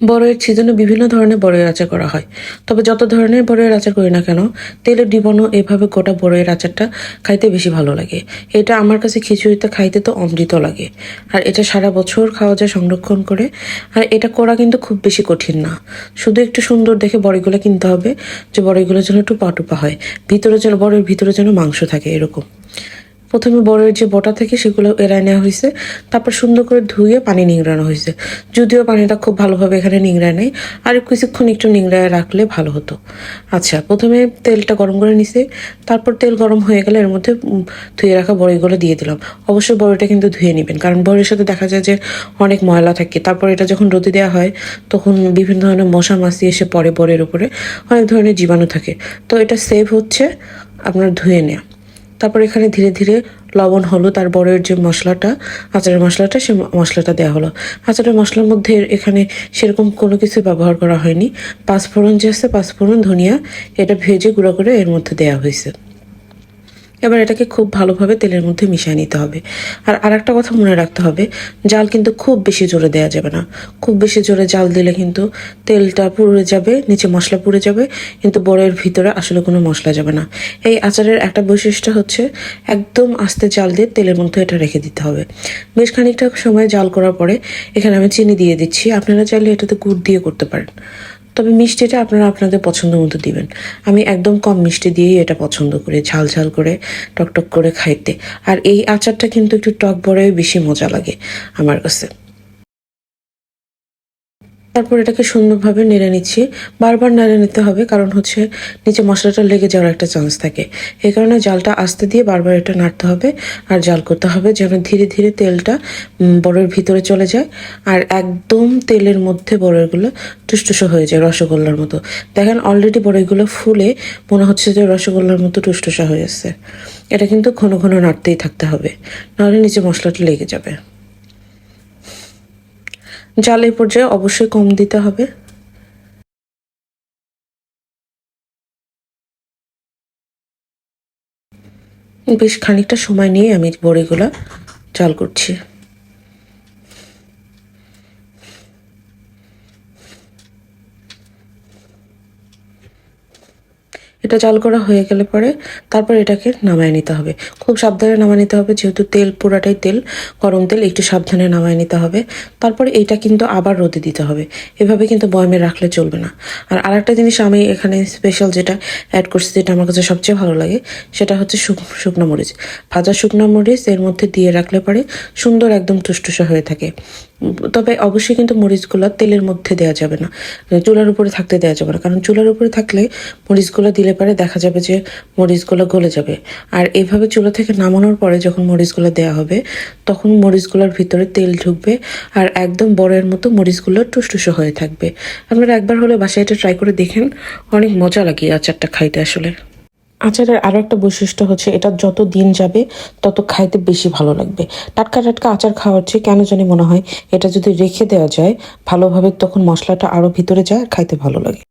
বড়ের সিজনে বিভিন্ন ধরনের বড়ের আচার করা হয়। তবে যত ধরনের বড়ের আচার করি না কেন তেলের ডিবানো এভাবে গোটা বড়ের আচারটা খাইতে বেশি ভালো লাগে। এটা আমার কাছে খিচুড়িতে খাইতে তো অমৃত লাগে। আর এটা সারা বছর খাওয়া যায় সংরক্ষণ করে। আর এটা করা কিন্তু খুব বেশি কঠিন না। শুধু একটু সুন্দর দেখে বড়িগুলো কিনতে হবে, যে বড়িগুলো যেন একটু পাটুপা হয়। ভিতরে যেন, বড়ের ভিতরে যেন মাংস থাকে এরকম। প্রথমে বড়ের যে বটা থেকে সেগুলো এড়ায় নেওয়া হয়েছে, তারপর সুন্দর করে ধুয়ে পানি নিংড়ানো হয়েছে। যদিও পানিটা খুব ভালোভাবে এখানে নিংড়ায় নেই, আর কিছুক্ষণ একটু নিংড়ায় রাখলে ভালো হতো। আচ্ছা প্রথমে তেলটা গরম করে নিছে, তারপর তেল গরম হয়ে গেলে এর মধ্যে ধুয়ে রাখা বড়িগুলো দিয়ে দিলাম। অবশ্যই বড়িটা কিন্তু ধুয়ে নেবেন, কারণ বড়ির সাথে দেখা যায় যে অনেক ময়লা থাকে। তারপর এটা যখন রোদে দেওয়া হয়, তখন বিভিন্ন ধরনের মশা মাছি এসে পড়ে বড়ের উপরে, অনেক ধরনের জীবাণু থাকে। তো এটা সেভ হচ্ছে আপনার ধুয়ে নেওয়া। তারপর এখানে ধীরে ধীরে লবণ হলো তার বড়ের যে মশলাটা, আচারের মশলাটা, সে মশলাটা দেওয়া হলো। আচারের মশলার মধ্যে এখানে সেরকম কোনো কিছু ব্যবহার করা হয়নি। পাঁচফোড়ন যে আছে, পাঁচফোড়ন ধনিয়া, এটা ভেজে গুঁড়ো করে এর মধ্যে দেওয়া হয়েছে। এবার এটাকে খুব ভালোভাবে তেলের মধ্যে মিশিয়ে নিতে হবে। আর আরেকটা কথা মনে রাখতে হবে, জাল কিন্তু খুব বেশি জোরে দেওয়া যাবে না। খুব বেশি জোরে জাল দিলে কিন্তু তেলটা পুড়ে যাবে, নিচে মশলা পুড়ে যাবে, কিন্তু বড়ের ভিতরে আসলে কোনো মশলা যাবে না। এই আচারের একটা বৈশিষ্ট্য হচ্ছে, একদম আস্তে জাল দিয়ে তেলের মধ্যে এটা রেখে দিতে হবে। বেশ খানিকটা সময় জাল করার পরে এখানে আমি চিনি দিয়ে দিচ্ছি। আপনারা চাইলে এটাতে গুড় দিয়ে করতে পারেন। তবে মিষ্টিটা আপনারা আপনাদের পছন্দ মতো দিবেন। আমি একদম কম মিষ্টি দিয়েই এটা পছন্দ করি, ঝাল ঝাল করে, টকটক করে খাইতে। আর এই আচারটা কিন্তু একটু টক বড়ে বেশি মজা লাগে আমার কাছে। তারপর এটাকে সুন্দরভাবে নেড়ে নিচ্ছি। বারবার নেড়ে নিতে হবে, কারণ হচ্ছে নিচে মশলাটা লেগে যাওয়ার একটা চান্স থাকে। এই কারণে জালটা আস্তে দিয়ে বারবার এটা নাড়তে হবে, আর জাল করতে হবে যেন ধীরে ধীরে তেলটা বড়ের ভিতরে চলে যায়, আর একদম তেলের মধ্যে বড়েরগুলো টুসটুসো হয়ে যায়, রসগোল্লার মতো। দেখেন অলরেডি বড়িগুলো ফুলে মনে হচ্ছে যে রসগোল্লার মতো টুসটুসা হয়ে আসছে এটা কিন্তু ঘন ঘন নাড়তেই থাকতে হবে, নাহলে নিচে মশলাটা লেগে যাবে। জাল এই পর্যায়ে অবশ্যই কম দিতে হবে। বেশ খানিকটা সময় নিয়ে আমি বড়িগুলো চাল করছি। এটা জাল করা হয়ে গেলে পরে তারপর এটাকে নামায় নিতে হবে। খুব সাবধানে নামায় নিতে হবে, যেহেতু তেল, পুরাটাই তেল, গরম তেল, একটু সাবধানে নামায় নিতে হবে। তারপরে এইটা কিন্তু আবার রোদে দিতে হবে। এভাবে কিন্তু বয়মে রাখলে চলবে না। আর আরেকটা জিনিস আমি এখানে স্পেশাল যেটা অ্যাড করছি, যেটা আমার কাছে সবচেয়ে ভালো লাগে, সেটা হচ্ছে শুক- শুকনো মরিচ। ভাজা শুকনো মরিচ এর মধ্যে দিয়ে রাখলে পরে সুন্দর একদম টুসটুসা হয়ে থাকে। তবে অবশ্যই কিন্তু মরিচগুলো তেলের মধ্যে দেওয়া যাবে না। চুলার উপরে থাকতে দেওয়া যাবে না। কারণ চুলার উপরে থাকলে মরিচগুলো দিলে পরে দেখা যাবে যে মরিচগুলো গলে যাবে। আর এভাবে চুলা থেকে নামানোর পরে যখন মরিচগুলো দেওয়া হবে, তখন মরিচগুলোর ভিতরে তেল ঢুকবে আর একদম বড়ের মতো মরিচগুলো টুসটুসো হয়ে থাকবে। আপনারা একবার হলে বাসায় এটা ট্রাই করে দেখেন। অনেক মজা লাগে আচারটা খাইতে আসলে। আচারের আরও একটা বৈশিষ্ট্য হচ্ছে, এটা যত দিন যাবে, তত খাইতে বেশি ভালো লাগবে। টাটকা টাটকা আচার খাওয়ার চেয়ে কেন জানি মনে হয়, এটা যদি রেখে দেওয়া যায়, ভালোভাবে তখন মশলাটা আরও ভিতরে যায়, আর খাইতে ভালো লাগে।